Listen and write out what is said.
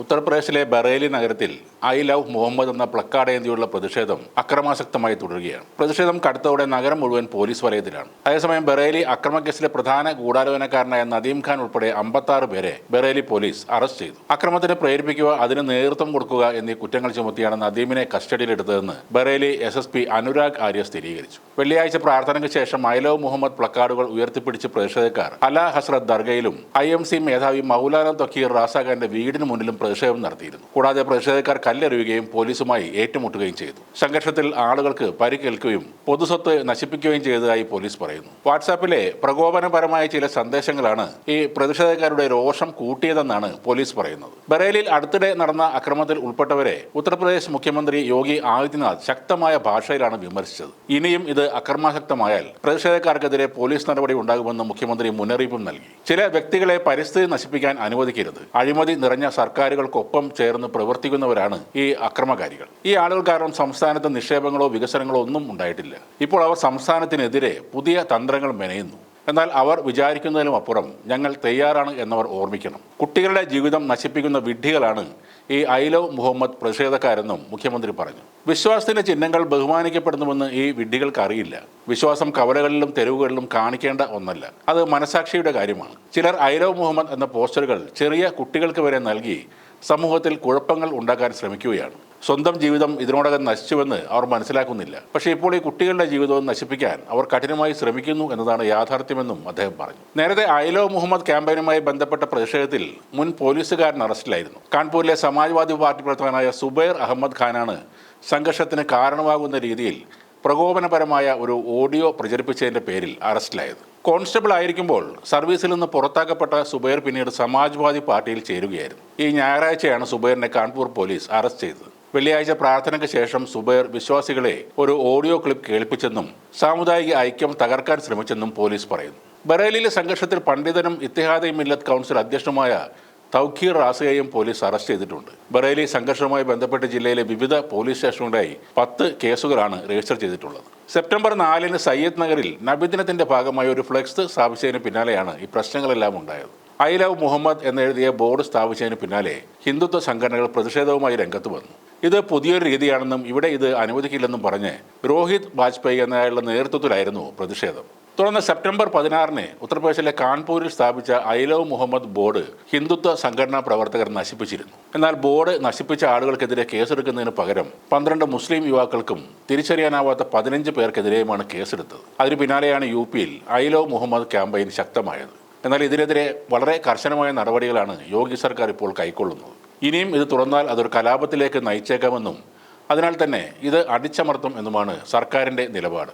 ഉത്തർപ്രദേശിലെ ബറേലി നഗരത്തിൽ I love Muhammad എന്ന പ്ലക്കാടേന്തിയുള്ള പ്രതിഷേധം അക്രമാസക്തമായി തുടരുകയാണ്. പ്രതിഷേധം കടുത്തോടെ നഗരം മുഴുവൻ പോലീസ് വലയത്തിലാണ്. അതേസമയം ബറേലി അക്രമക്കേസിലെ പ്രധാന ഗൂഢാലോചനക്കാരനായ നദീം ഖാൻ ഉൾപ്പെടെ അമ്പത്താറ് പേരെ ബറേലി പോലീസ് അറസ്റ്റ് ചെയ്തു. അക്രമത്തിന് പ്രേരിപ്പിക്കുക അതിന് നേതൃത്വം കൊടുക്കുക എന്നീ കുറ്റങ്ങൾ ചുമത്തിയാണ് നദീമിനെ കസ്റ്റഡിയിലെടുത്തതെന്ന് Bareilly S S P Anurag Arya സ്ഥിരീകരിച്ചു. വെള്ളിയാഴ്ച പ്രാർത്ഥനയ്ക്ക് ശേഷം ഐ ലവ് മുഹമ്മദ് പ്ലക്കാർഡുകൾ ഉയർത്തിപ്പിടിച്ച് പ്രതിഷേധക്കാർ അല ഹസ്രത് ദർഗയിലും ഐ എം സി മേധാവി മൗലാന തൊക്കീർ റാസാഖാന്റെ വീടിന് മുന്നിലും പ്രതിഷേധം നടത്തിയിരുന്നു. കൂടാതെ പ്രതിഷേധക്കാർ കല്ലെറിയുകയും പോലീസുമായി ഏറ്റുമുട്ടുകയും ചെയ്തു. സംഘർഷത്തിൽ ആളുകൾക്ക് പരിക്കേൽക്കുകയും പൊതുസ്വത്ത് നശിപ്പിക്കുകയും ചെയ്തതായി പോലീസ് പറയുന്നു. വാട്സാപ്പിലെ പ്രകോപനപരമായ ചില സന്ദേശങ്ങളാണ് ഈ പ്രതിഷേധക്കാരുടെ രോഷം കൂട്ടിയതെന്നാണ് പോലീസ് പറയുന്നത്. ബറേലിൽ അടുത്തിടെ നടന്ന അക്രമത്തിൽ ഉൾപ്പെട്ടവരെ ഉത്തർപ്രദേശ് മുഖ്യമന്ത്രി യോഗി ആദിത്യനാഥ് ശക്തമായ ഭാഷയിലാണ് വിമർശിച്ചത്. ഇനിയും ഇത് അക്രമാസക്തമായാൽ പ്രതിഷേധക്കാർക്കെതിരെ പോലീസ് നടപടി ഉണ്ടാകുമെന്ന് മുഖ്യമന്ത്രി മുന്നറിയിപ്പും നൽകി. ചില വ്യക്തികളെ പരിസ്ഥിതി നശിപ്പിക്കാൻ അനുവദിക്കരുത്. അഴിമതി നിറഞ്ഞ സർക്കാരുകൾക്കൊപ്പം ചേർന്ന് പ്രവർത്തിക്കുന്നവരാണ് ഈ അക്രമകാരികൾ. ഈ ആളുകൾ കാരണം സംസ്ഥാനത്ത് നിക്ഷേപങ്ങളോ വികസനങ്ങളോ ഒന്നും ഉണ്ടായിട്ടില്ല. ഇപ്പോൾ അവർ സംസ്ഥാനത്തിനെതിരെ പുതിയ തന്ത്രങ്ങൾ മെനയുന്നു. എന്നാൽ അവർ വിചാരിക്കുന്നതിലും അപ്പുറം ഞങ്ങൾ തയ്യാറാണ് എന്നവർ ഓർമ്മിക്കണം. കുട്ടികളുടെ ജീവിതം നശിപ്പിക്കുന്ന വിഡ്ഢികളാണ് ഈ ഐ ലവ് മുഹമ്മദ് പ്രതിഷേധക്കാരെന്നും മുഖ്യമന്ത്രി പറഞ്ഞു. വിശ്വാസത്തിന്റെ ചിഹ്നങ്ങൾ ബഹുമാനിക്കപ്പെടുന്നുവെന്ന് ഈ വിഡ്ഢികൾക്കറിയില്ല വിശ്വാസം കവലകളിലും തെരുവുകളിലും കാണിക്കേണ്ട ഒന്നല്ല. അത് മനസാക്ഷിയുടെ കാര്യമാണ്. ചിലർ ഐ ലവ് മുഹമ്മദ് എന്ന പോസ്റ്ററുകൾ ചെറിയ കുട്ടികൾക്ക് വരെ നൽകി സമൂഹത്തിൽ കുഴപ്പങ്ങൾ ഉണ്ടാക്കാൻ ശ്രമിക്കുകയാണ്. സ്വന്തം ജീവിതം ഇതിനോടകം നശിച്ചുവെന്ന് അവർ മനസ്സിലാക്കുന്നില്ല. പക്ഷേ ഇപ്പോൾ ഈ കുട്ടികളുടെ ജീവിതവും നശിപ്പിക്കാൻ അവർ കഠിനമായി ശ്രമിക്കുന്നു എന്നതാണ് യാഥാർത്ഥ്യമെന്നും അദ്ദേഹം പറഞ്ഞു. നേരത്തെ ഐലോ മുഹമ്മദ് ക്യാമ്പയിനുമായി ബന്ധപ്പെട്ട പ്രതിഷേധത്തിൽ മുൻ പോലീസുകാരൻ അറസ്റ്റിലായിരുന്നു. കാൺപൂരിലെ സമാജ്വാദി പാർട്ടി പ്രവർത്തകനായ സുബൈർ അഹമ്മദ് ഖാനാണ് സംഘർഷത്തിന് കാരണമാകുന്ന രീതിയിൽ പ്രകോപനപരമായ ഒരു ഓഡിയോ പ്രചരിപ്പിച്ചതിന്റെ പേരിൽ അറസ്റ്റിലായത്. കോൺസ്റ്റബിൾ ആയിരിക്കുമ്പോൾ സർവീസിൽ നിന്ന് പുറത്താക്കപ്പെട്ട സുബൈർ പിന്നീട് സമാജ്വാദി പാർട്ടിയിൽ ചേരുകയായിരുന്നു. ഈ ഞായറാഴ്ചയാണ് സുബൈറിനെ കാൺപൂർ പോലീസ് അറസ്റ്റ് ചെയ്തത്. വെള്ളിയാഴ്ച പ്രാർത്ഥനയ്ക്ക് ശേഷം സുബൈർ വിശ്വാസികളെ ഒരു ഓഡിയോ ക്ലിപ്പ് കേൾപ്പിച്ചെന്നും സാമുദായിക ഐക്യം തകർക്കാൻ ശ്രമിച്ചെന്നും പോലീസ് പറയുന്നു. ബറേലിയിലെ സംഘർഷത്തിൽ പണ്ഡിതനും ഇത്തിഹാദി മില്ലത്ത് കൗൺസിൽ അധ്യക്ഷനുമായ തൗഖീർ റാസയെയും പോലീസ് അറസ്റ്റ് ചെയ്തിട്ടുണ്ട്. ബറേലി സംഘർഷവുമായി ബന്ധപ്പെട്ട് ജില്ലയിലെ വിവിധ പോലീസ് സ്റ്റേഷനുകളായി പത്ത് കേസുകളാണ് രജിസ്റ്റർ ചെയ്തിട്ടുള്ളത്. സെപ്റ്റംബർ നാലിന് സയ്യദ് നഗറിൽ നബിദിനത്തിന്റെ ഭാഗമായി ഒരു ഫ്ലെക്സ് സ്ഥാപിച്ചതിന് പിന്നാലെയാണ് ഈ പ്രശ്നങ്ങളെല്ലാം ഉണ്ടായത്. ഐ ലവ് മുഹമ്മദ് എന്നെഴുതിയ ബോർഡ് സ്ഥാപിച്ചതിന് പിന്നാലെ ഹിന്ദുത്വ സംഘടനകൾ പ്രതിഷേധവുമായി രംഗത്ത് വന്നു. ഇത് പുതിയൊരു രീതിയാണെന്നും ഇവിടെ ഇത് അനുവദിക്കില്ലെന്നും പറഞ്ഞ് രോഹിത് വാജ്പേയി എന്നയാളുടെ നേതൃത്വത്തിലായിരുന്നു പ്രതിഷേധം. തുടർന്ന് സെപ്റ്റംബർ പതിനാറിന് ഉത്തർപ്രദേശിലെ കാൺപൂരിൽ സ്ഥാപിച്ച I love Muhammad board Hindutva സംഘടനാ പ്രവർത്തകർ നശിപ്പിച്ചിരുന്നു. എന്നാൽ ബോർഡ് നശിപ്പിച്ച ആളുകൾക്കെതിരെ കേസെടുക്കുന്നതിന് പകരം പന്ത്രണ്ട് മുസ്ലിം യുവാക്കൾക്കും തിരിച്ചറിയാനാവാത്ത പതിനഞ്ച് പേർക്കെതിരെയുമാണ് കേസെടുത്തത്. അതിനു പിന്നാലെയാണ് യു പിയിൽ ഐ ലവ് മുഹമ്മദ് ക്യാമ്പയിൻ ശക്തമായത്. എന്നാൽ ഇതിനെതിരെ വളരെ കർശനമായ നടപടികളാണ് യോഗി സർക്കാർ ഇപ്പോൾ കൈക്കൊള്ളുന്നത്. ഇനിയും ഇത് തുറന്നാൽ അതൊരു കലാപത്തിലേക്ക് നയിച്ചേക്കാമെന്നും അതിനാൽ തന്നെ ഇത് അടിച്ചമർത്തും എന്നുമാണ് സർക്കാരിന്റെ നിലപാട്.